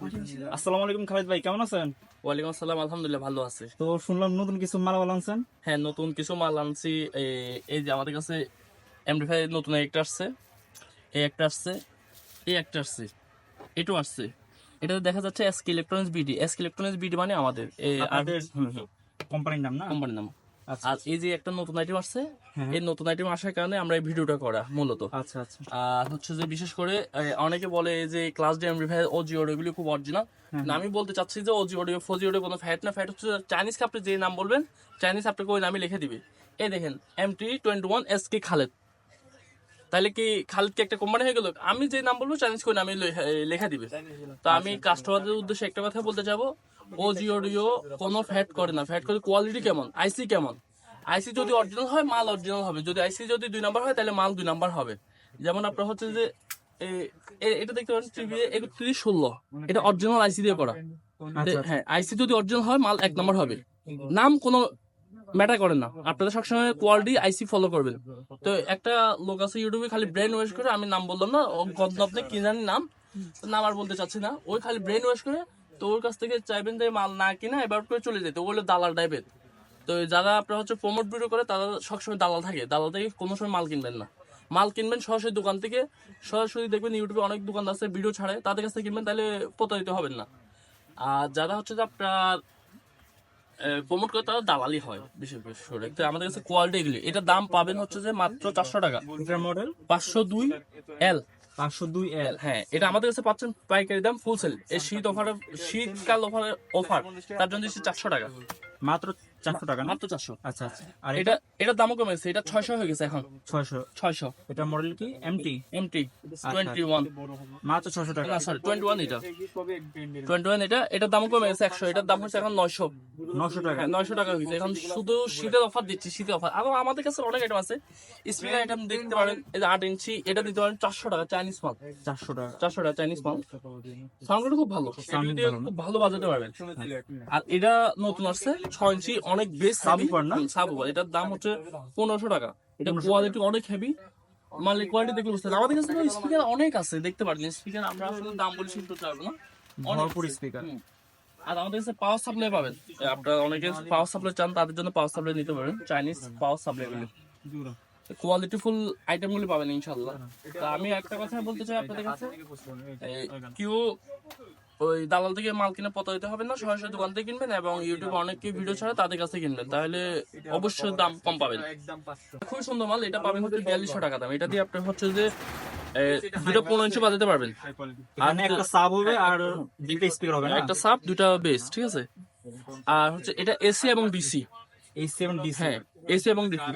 আসসালামু আলাইকুম খালিদ ভাই কেমন আছেন? ওয়ালাইকুম আসসালাম আলহামদুলিল্লাহ ভালো আছে। তো শুনলাম নতুন কিছু মালামাল আনছেন? হ্যাঁ নতুন কিছু মাল আনছি। এই- যে আমাদের কাছে এমডিফাই নতুন একটা আসছে। এই একটা আসছে এই একটা আসছে এটাও আসছে। এটাতে দেখা যাচ্ছে SK electronics BD SK electronics BD মানে আমাদের। কোম্পানির নাম না? কোম্পানির নাম। আচ্ছা আর এই যে একটা নতুন আইটেম আসছে হ্যাঁ। এই নতুন আইটেম আসার কারণে আমরা এই ভিডিওটা করা মূলত। আচ্ছা আচ্ছা। আর হচ্ছে যে বিশেষ করে অনেকে বলে যে ক্লাস ডি অডিও খুব অরিজিনাল আমি বলতে চাচ্ছি যে ওজি অডিও ফোজি অডিও কোনো ফ্যাট না। ফ্যাট হচ্ছে চাইনিজ আপনি যে নাম বলবেন চাইনিজ আপনাকে ওই নামে লিখে দিবে। এই দেখেন M T twenty one S K Khaled তাহলে কি খালেদ কি একটা কোম্পানি হয়ে গেল? আমি যে নাম বলব চাইনিজ কোই নামে লেখা দিবে। তো আমি কাস্টমারদের উদ্দেশ্যে একটা কথা বলতে যাব। ওজি অডিও কোনো ফ্যাট করে না। ফ্যাট করে কোয়ালিটি কেমন? আইসি কেমন? আইসি যদি অরিজিনাল হয় মাল অরিজিনাল হবে। যদি আইসি যদি দুই নাম্বার হয় তাহলে মাল দুই নাম্বার হবে। যেমন আপনার হচ্ছে যে এটা দেখতে পাচ্ছেন টিভি একত্রিশ ষোলো। এটা অরিজিনাল আইসি দিয়ে করা। আচ্ছা হ্যাঁ আইসি যদি অরিজিনাল হয় মাল এক নম্বর হবে। নাম কোনো ম্যাটার করে না। আপনারা সবসময় কোয়ালিটি আইসি ফলো করবেন। তো একটা লোক আছে ইউটিউবে খালি ব্রেন ওয়েস্ট করে আমি নাম বললাম না ও আপনি কি জানি নাম? নাম আর বলতে চাচ্ছি না। ওই খালি ব্রেন ওয়েস্ট করে তো ওর কাছ থেকে চাইবেন যে মাল না কিনা এবার করে চলে যেতে। ওগুলো দালাল টাইপের তো যারা আপনার হচ্ছে প্রমোট ভিডিও করে তারা সবসময় দালাল থাকে। দালাল থেকে কোনো সময় মাল কিনবেন না। মাল কিনবেন সরাসরি দোকান থেকে। সরাসরি দেখবেন ইউটিউবে অনেক দোকান আছে ভিডিও ছাড়ে। তাদের কাছ থেকে কিনবেন তাহলে প্রতারিত হবেন না। আর যারা হচ্ছে যে আপনার প্রমোট করে তারা দালালি হয় বিশেষ করে তো আমাদের কাছে কোয়ালিটি এগুলি। এটার দাম পাবেন হচ্ছে যে মাত্র চারশো টাকা। মডেল পাঁচশো দুই এল পাঁচশো দুই এল। হ্যাঁ এটা আমাদের কাছে পাচ্ছেন পাইকারি দাম ফুল সেল এই শীত অফার শীতকাল অফার অফার তার জন্য দিচ্ছি চারশো টাকা। মাত্র চারশো টাকা মাত্র চারশো। আচ্ছা আচ্ছা। আর এটা এটার দামও কমেছে এটা ছয়শো হয়ে গেছে এখন। ছয়শো। ছয়শো। এটা মডেল কি? এমটি এমটি টোয়েন্টি ওয়ান মাত্র ছয়শো টাকা। না সরি টোয়েন্টি ওয়ান এটা। টোয়েন্টি ওয়ান এটা এটার দামও কমে গেছে একশো এটার দাম হচ্ছে এখন নয়শো। নশো টাকা। হ্যাঁ নয়শো টাকা হয়েছে। এখন শুধু শীতের অফার দিচ্ছি শীতের অফার আরও আমাদের কাছে অনেক আইটেম আছে। স্পিকার আইটেম দেখতে পারেন এই যে আট ইঞ্চি এটা দিতে পারেন চারশো টাকা চাইনিজ মাল চারশো টাকা। চারশো টাকা চাইনিজ মাল সাউন্ডটা খুব ভালো? খুব ভালো বাজাতে পারবেন। আর এটা নতুন আসছে ছয় ইঞ্চি অনেক বেশ Subwoofer না? সাবুফার এটার দাম হচ্ছে পনেরোশো টাকা। এটা কোয়ালিটি অনেক হেভি মানে কোয়ালিটি দেখলে বুঝতে পারবেন। আমাদের কাছে স্পিকার অনেক আছে দেখতে পারেন স্পিকার আমরা আসলে দাম বলে শুনতে পারব না। অনেক ভরপুর স্পিকার আর আমাদের কাছে পাওয়ার সাপ্লাই পাবেন। আপনারা অনেকে পাওয়ার সাপ্লাই চান তাদের জন্য পাওয়ার সাপ্লাই নিতে পারেন। চাইনিজ পাওয়ার সাপ্লাই গুলি। কোয়ালিটি ফুল আইটেম গুলি পাবেন ইনশাল্লাহ তা আমি একটা কথা বলতে চাই আপনাদের কাছে। কেউ ওই দালাল থেকে মাল কিনে প্রতারিত হবেন না সরাসরি দোকান থেকে কিনবেন এবং ইউটিউবে অনেক ভিডিও ছাড়া তাদের কাছে কিনবেন। তাহলে অবশ্যই দাম কম পাবেন। খুবই সুন্দর মাল এটা পাবেন হচ্ছে বিয়াল্লিশশো টাকা দাম। এটা দিয়ে আপনি হচ্ছে যে দুটো পনেরো ইঞ্চি বাজাতে পারবেন। এখানে একটা সাব হবে আর স্পিকার হবে একটা বেস ঠিক আছে? আর হচ্ছে এটা এসি এবং ডিসি এই সেভেন ডিসি হ্যাঁ এসি এবং ডিসি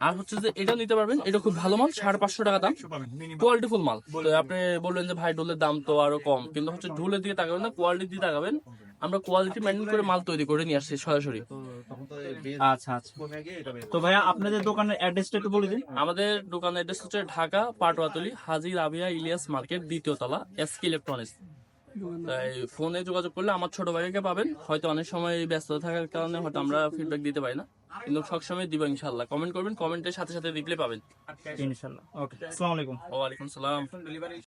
আর হচ্ছে যে এটা নিতে পারবেন এটা খুব ভালো মাল সাড়ে পাঁচশো টাকা দাম। কোয়ালিটি ফুল মাল। তো আপনি বললেন যে ভাই ডোলের দাম তো আরও কম। কিন্তু হচ্ছে ঢোলের দিকে তাকাবেন না কোয়ালিটির দিকে তাকাবেন। আমরা কোয়ালিটি মেনটেন করে মাল তৈরি করে নিয়ে আসছি সরাসরি। আচ্ছা আচ্ছা। তো ভাইয়া আপনাদের দোকানের অ্যাড্রেসটা একটু বলে দিন। আমাদের দোকানের অ্যাড্রেস হচ্ছে ঢাকা পাটোয়াতলি হাজি রাবিয়া ইলিয়াস মার্কেট দ্বিতীয় তলা এসকে ইলেকট্রনিক্স। তাই ফোনে যোগাযোগ করলে আমার ছোট ভাইকে পাবেন। হয়তো অনেক সময় ব্যস্ত থাকার কারণে হয়তো আমরা ফিডব্যাক দিতে পারি না। কিন্তু সবসময় দিব ইনশাল্লাহ কমেন্ট করবেন কমেন্টের সাথে সাথে রিপ্লাই পাবেন। ইনশাল্লাহ ওকে আসসালামু আলাইকুম। ওয়ালাইকুম সালাম